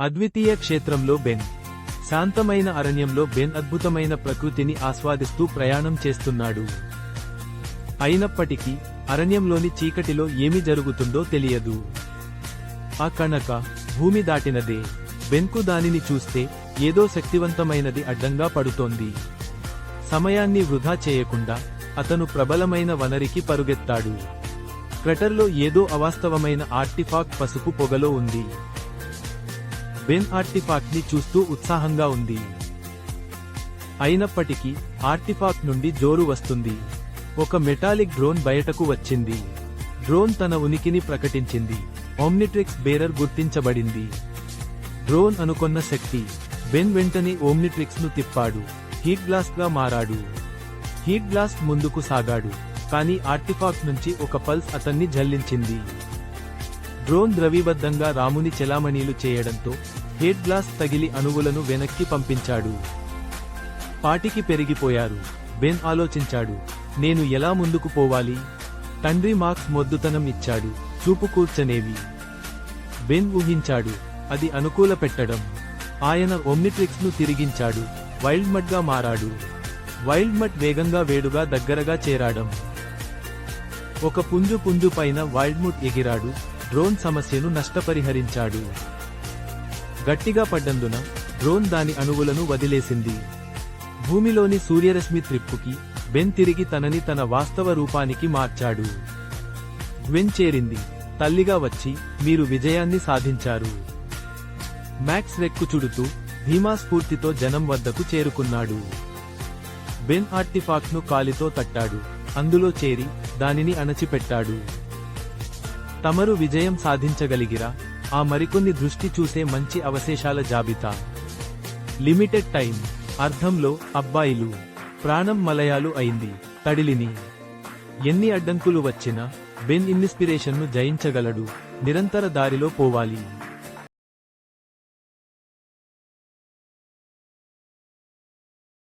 అద్వితీయ క్షేత్రంలో బెన్. శాంతమైన అరణ్యంలో బెన్ అద్భుతమైన ప్రకృతిని ఆస్వాదిస్తూ ప్రయాణం చేస్తున్నాడు. అయినప్పటికీ అరణ్యంలోని చీకటిలో ఏమి జరుగుతుందో తెలియదు. ఆ కనక భూమి దాటినదే. బెన్కు దానిని చూస్తే ఏదో శక్తివంతమైనది అడ్డంగా పడుతోంది. సమయాన్ని వృధా చేయకుండా అతను ప్రబలమైన వనరికి పరుగెత్తాడు. క్రటర్లో ఏదో అవాస్తవమైన ఆర్టిఫాక్ట్ పసుపు పొగలో ఉంది. బెన్ ఆర్టిఫాక్ట్ని చూస్తూ ఉత్సాహంగా ఉంది. అయినప్పటికీ ఆర్టిఫాక్ట్ నుండి జోరు వస్తుంది. ఒక మెటాలిక్ డ్రోన్ బయటకు వచ్చింది. డ్రోన్ తన ఉనికిని ప్రకటించింది. ఓమ్నిట్రిక్స్ బేరర్ గుర్తించబడింది. డ్రోన్ అనుకొన్న శక్తి. బెన్ వెంటనే ఓమ్నిట్రిక్స్ను తిప్పాడు. హీట్ బ్లాస్ట్గా మారాడు. హీట్ బ్లాస్ట్ ముందుకు సాగాడు. కానీ ఆర్టిఫాక్ట్ నుంచి ఒక పల్స్ అతన్ని జల్లించింది. డ్రోన్ ద్రవీబద్ధంగా రాముని చెలామణీలు చేయడంతో హెడ్ గ్లాస్ తగిలి అణువులను వెనక్కి పంపించాడు. పాటికి పెరిగిపోయారు. బెన్ ఆలోచించాడు. నేను ఎలా ముందుకు పోవాలి? తండ్రి మార్క్స్ మొద్దుతనం ఇచ్చాడు. చూపు కూర్చనేవి. బెన్ ఊహించాడు. అది అనుకూల పెట్టడం. ఆయన ఒమ్నిట్రిక్స్ను తిరిగించాడు. వైల్డ్ మట్గా మారాడు. వైల్డ్ మడ్ వేగంగా వేడుగా దగ్గరగా చేరాడం. ఒక పుంజు పుంజు పైన వైల్డ్ ముట్ ఎగిరాడు. డ్రోన్ సమస్యను నష్టపరిహరించాడు. గట్టిగా పడ్డందున డ్రోన్ దాని అణువులను వదిలేసింది. భూమిలోని సూర్యరశ్మి త్రిప్పుకి బెన్ తిరిగి తనని తన వాస్తవ రూపానికి మార్చాడు. గ్వెన్ చేరింది. తల్లిగా వచ్చి మీరు విజయాన్ని సాధించారు. మ్యాక్స్ రెక్కు చుడుతూ ధీమా స్ఫూర్తితో జనం వద్దకు చేరుకున్నాడు. బెన్ ఆర్టిఫాక్ట్ను కాలితో తట్టాడు. అందులో చేరి దానిని అణచిపెట్టాడు. తమరు విజయం సాధించగలిగిరా. ఆ మరికొన్ని దృష్టి చూసే మంచి అవశేషాల జాబితా. Limited time. అర్థంలో అబ్బాయిలు. ప్రాణం మలయాలు అయింది. తడిలిని. ఎన్ని అడ్డంకులు వచ్చినా బెన్ ఇన్స్పిరేషన్ను జయించగలడు. నిరంతర దారిలో పోవాలి.